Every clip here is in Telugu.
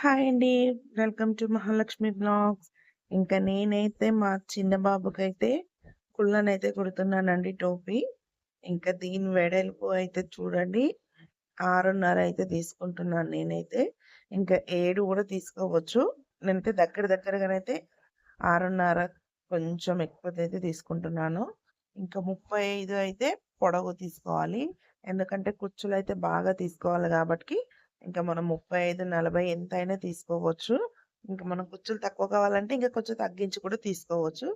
హాయ్ అండి. Welcome to Mahalakshmi blogs. ఇంకా నేనైతే మా చిన్న బాబుకైతే కుళ్ళనైతే కుడుతున్నానండి టోపీ. ఇంకా దీని వెడల్పు అయితే చూడండి 6:30 అయితే తీసుకుంటున్నాను నేనైతే. ఇంకా ఏడు కూడా తీసుకోవచ్చు. నేనైతే దగ్గర దగ్గరగానైతే 6:30 కొంచెం ఎక్కువదైతే తీసుకుంటున్నాను. ఇంకా 35 అయితే పొడవు తీసుకోవాలి. ఎందుకంటే కుచ్చులైతే బాగా తీసుకోవాలి కాబట్టి ఇంకా మనం 35, 40 ఎంతైనా తీసుకోవచ్చు. ఇంకా మనం కుచ్చులు తక్కువ కావాలంటే ఇంకా కొంచెం తగ్గించి కూడా తీసుకోవచ్చు.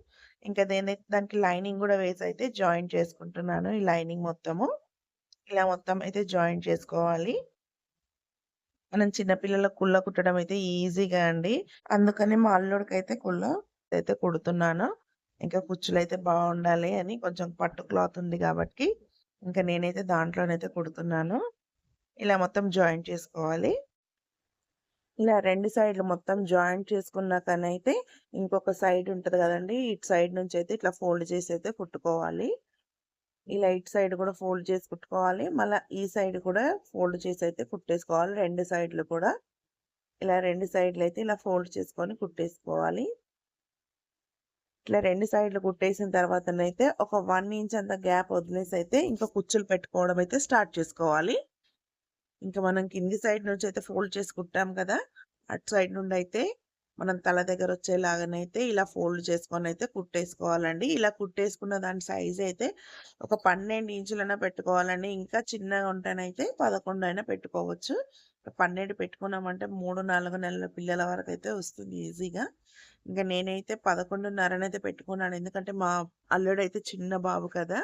ఇంకా దేనై దానికి లైనింగ్ కూడా వేసి అయితే జాయింట్ చేసుకుంటున్నాను. ఈ లైనింగ్ మొత్తము. ఇలా మొత్తం అయితే జాయింట్ చేసుకోవాలి. మనం చిన్న కుళ్ళ కుల్ల కుట్టడం అయితే ఈజీగా అండి. అందుకని మా అల్లుడికైతే కుల్ల అయితే కుడుతున్నాను. ఇంకా కుర్చీలు అయితే బాగుండాలి అని కొంచెం పట్టు క్లాత్ ఉంది కాబట్టి ఇంకా నేనైతే దాంట్లోనైతే కుడుతున్నాను. ఇలా మొత్తం జాయింట్ చేసుకోవాలి. ఇలా రెండు సైడ్‌లు మొత్తం జాయింట్ చేసుకున్నాకనైతే ఇంకొక సైడ్ ఉంటుంది కదండి ఇటు సైడ్ నుంచి అయితే ఇట్లా ఫోల్డ్ చేసి అయితే కుట్టుకోవాలి. ఇలా ఇటు సైడ్ కూడా ఫోల్డ్ చేసి కుట్టుకోవాలి. మళ్ళీ ఈ సైడ్ కూడా ఫోల్డ్ చేసి అయితే కుట్టేసుకోవాలి రెండు సైడ్‌లు కూడా. ఇలా రెండు సైడ్లు అయితే ఇలా ఫోల్డ్ చేసుకొని కుట్టేసుకోవాలి. ఇట్లా రెండు సైడ్‌లు కుట్టేసిన తర్వాతనైతే ఒక వన్ ఇంచ్ అంత గ్యాప్ వదిలేసి అయితే ఇంకా కుచ్చులు పెట్టుకోవడం అయితే స్టార్ట్ చేసుకోవాలి. ఇంకా మనం కింది సైడ్ నుంచి అయితే ఫోల్డ్ చేసుకుంటాం కదా! అటు సైడ్ నుండి అయితే మనం తల దగ్గర వచ్చేలాగానైతే ఇలా ఫోల్డ్ చేసుకొనైతే కుట్టేసుకోవాలండి. ఇలా కుట్టేసుకున్న దాని సైజ్ అయితే ఒక 12 ఇంచులైనా పెట్టుకోవాలండి. ఇంకా చిన్నగా ఉంటేనైతే 11 అయినా పెట్టుకోవచ్చు. 12 పెట్టుకున్నామంటే 3, 4 నెలల పిల్లల వరకు అయితే వస్తుంది ఈజీగా. ఇంకా నేనైతే 11:30నైతే పెట్టుకున్నాను. ఎందుకంటే మా అల్లుడైతే చిన్న బాబు కదా!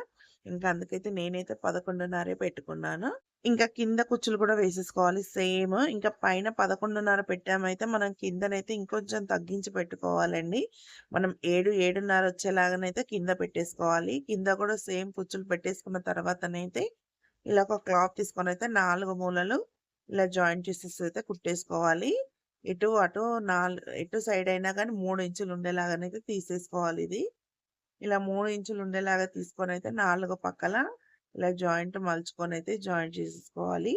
ఇంకా అందుకైతే నేనైతే 11:30 పెట్టుకున్నాను. ఇంకా కింద కుచ్చులు కూడా వేసేసుకోవాలి సేమ్. ఇంకా పైన 11:30 పెట్టామైతే మనం కిందనైతే ఇంకొంచెం తగ్గించి పెట్టుకోవాలండి. మనం 7, 7:30 వచ్చేలాగానైతే కింద పెట్టేసుకోవాలి. కింద కూడా సేమ్ కుచ్చులు పెట్టేసుకున్న తర్వాతనైతే ఇలా ఒక క్లాత్ తీసుకొని అయితే నాలుగు మూలలు ఇలా జాయింట్ అయితే కుట్టేసుకోవాలి. ఇటు అటు నాలుగు ఎటు సైడ్ అయినా కానీ మూడు ఇంచులు ఉండేలాగానైతే తీసేసుకోవాలి ఇది. ఇలా మూడు ఇంచులు ఉండేలాగా తీసుకొని అయితే నాలుగు పక్కల ఇలా జాయింట్ మలుచుకొని అయితే జాయింట్ చేసుకోవాలి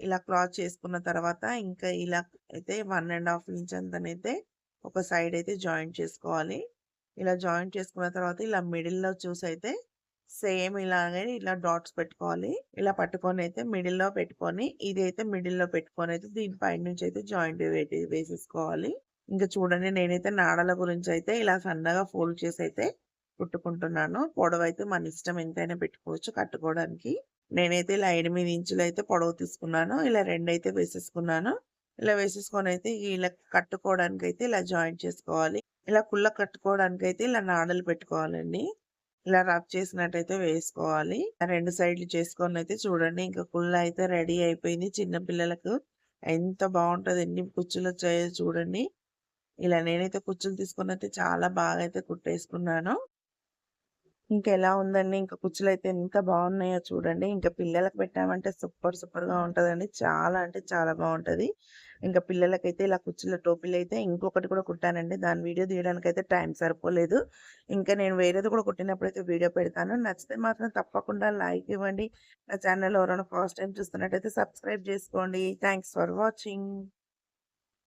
ఇలా క్రాస్ చేసుకున్న తర్వాత ఇంకా ఇలా అయితే వన్ అండ్ హాఫ్ ఇంచ్ అంతనైతే ఒక సైడ్ అయితే జాయింట్ చేసుకోవాలి. ఇలా జాయింట్ చేసుకున్న తర్వాత ఇలా మిడిల్‌లో చూసైతే సేమ్ ఇలాగే ఇలా డాట్స్ పెట్టుకోవాలి. ఇలా పట్టుకొని అయితే మిడిల్‌లో పెట్టుకొని ఇదైతే మిడిల్‌లో పెట్టుకొని అయితే దీని పైనుంచయితే జాయింట్ వేటి వేసేసుకోవాలి. ఇంకా చూడండి నేనైతే నాడల గురించి అయితే ఇలా సన్నగా ఫోల్డ్ చేసి అయితే కుట్టుకుంటున్నాను. పొడవైతే మన ఇష్టం ఎంతైనా పెట్టుకోవచ్చు కట్టుకోవడానికి. నేనైతే ఇలా 8 ఇంచులైతే పొడవు తీసుకున్నాను. ఇలా రెండు అయితే వేసేసుకున్నాను. ఇలా వేసేసుకొని అయితే ఇలా కట్టుకోవడానికి అయితే ఇలా జాయింట్ చేసుకోవాలి. ఇలా కుల్ల అయితే ఇలా నాడలు పెట్టుకోవాలండి. ఇలా రబ్ చేసినట్టయితే వేసుకోవాలి. రెండు సైడ్‌లు అయితే చూడండి ఇంకా కుల్ల అయితే రెడీ అయిపోయింది. చిన్న పిల్లలకు ఎంత బావుంటదో కుచ్చులు వచ్చాయో చూడండి. ఇలా నేనైతే కుచ్చులు అయితే చాలా బాగా అయితే కుట్టేసుకున్నాను. ఇంకెలా ఉందండి. ఇంకా కుచ్చులు అయితే ఎంత బాగున్నాయో చూడండి. ఇంకా పిల్లలకు పెట్టామంటే సూపర్ సూపర్‌గా ఉంటదండి. చాలా అంటే చాలా బావుంటది. ఇంకా పిల్లలకైతే ఇలా కుచ్చుల అయితే ఇంకొకటి కూడా కుట్టానండి. దాని వీడియో తీయడానికి అయితే టైం సరిపోలేదు. ఇంకా నేను వేరేది కూడా కుట్టినప్పుడు అయితే వీడియో పెడతాను. నచ్చితే మాత్రం తప్పకుండా లైక్ ఇవ్వండి. నా ఛానల్ ఎవరైనా ఫస్ట్ టైం చూస్తున్నట్టయితే సబ్స్క్రైబ్ చేసుకోండి. Thanks for watching.